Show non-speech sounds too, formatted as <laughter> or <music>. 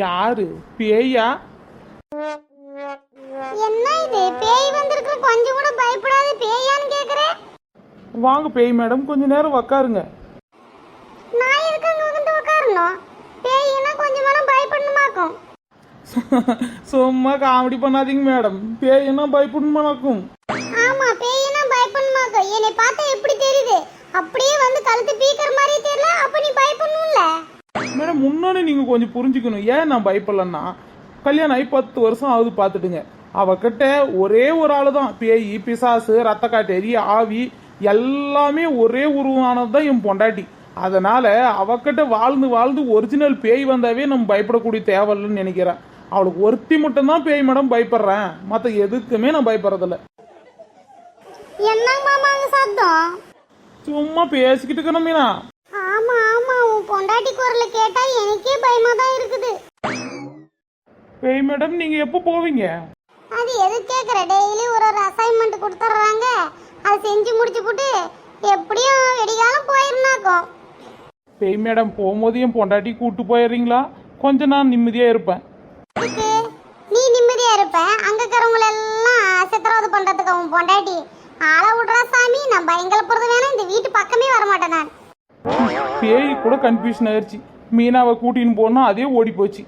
யாரு? பேயா? என்ன இது? பேய் வந்திருக்கு. கொஞ்சம் கூட பயப்படாத. பேயான்னு கேக்குறேன் வாங்க பேய் மேடம். கொஞ்ச நேரம் உக்காருங்க. நான் எதுக்கு அங்க வந்து உட்காரணும் பேய்னா கொஞ்சம் மேடம் பயப்படணுமாக்கும். <laughs> சும்மா காமெடி பண்ணாதீங்க மேடம். பேய்னா பயப்படணுமாக்கும். மேடம் முன்னாடி நீங்க கொஞ்சம் புரிஞ்சுக்கணும். ஏன் நான் பயப்படலன்னா கல்யாணம் ஆகி பத்து வருஷம் ஆகுது பார்த்துடுங்க அவகிட்ட ஒரே ஒரு ஆளு தான். பேய் பிசாசு ரத்த காட்டேரி ஆவி எல்லாமே ஒரே உருவானது தான் என் பொண்டாட்டி. அதனால அவகிட்ட வாழ்ந்து வாழ்ந்து ஒரிஜினல் பேய் வந்தாவே நம்ம பயப்படக்கூடிய தேவையில்லைன்னு நினைக்கிறேன். அவளுக்கு ஒருத்தி மட்டும்தான் பேய் மேடம் பயப்படுறேன். மற்ற எதுக்குமே நான் பயப்படுறதில்ல. சும்மா பேசிக்கிட்டு இருக்கணும் மீனா. உன் பொண்டாட்டி குரலை கேட்டா எனக்கே பயமா தான் இருக்குது. பேய் மேடம் நீங்க எப்போ போவீங்க? அது எது கேக்குற? டெய்லி ஒரு ஒரு அசைன்மெண்ட் கொடுத்துட்றாங்க அதை செஞ்சு முடிச்சு போட்டு எப்படியும் வெடிகாலம் போயிருந்தாக்கும் பேய் மேடம் போகும்போது என் பொண்டாட்டி கூட்டு போயிடுறீங்களா? கொஞ்சம் நான் நிம்மதியா இருப்பேன். இதுக்கு நீ நிம்மதியா இருப்ப. அங்க இருக்கிறவங்கள எல்லாம் சித்திரவதை பண்றதுக்கு அவன் பொண்டாட்டி. ஆள விடுறா சாமி. நான் பயங்கரப்படுறது வேணா இந்த வீட்டு பக்கமே வர மாட்டேன் நான். பேய் கூட கன்ஃபியூஷன் ஆயிடுச்சு மீனாவை கூட்டின்னு போனால் அதே ஓடி போச்சு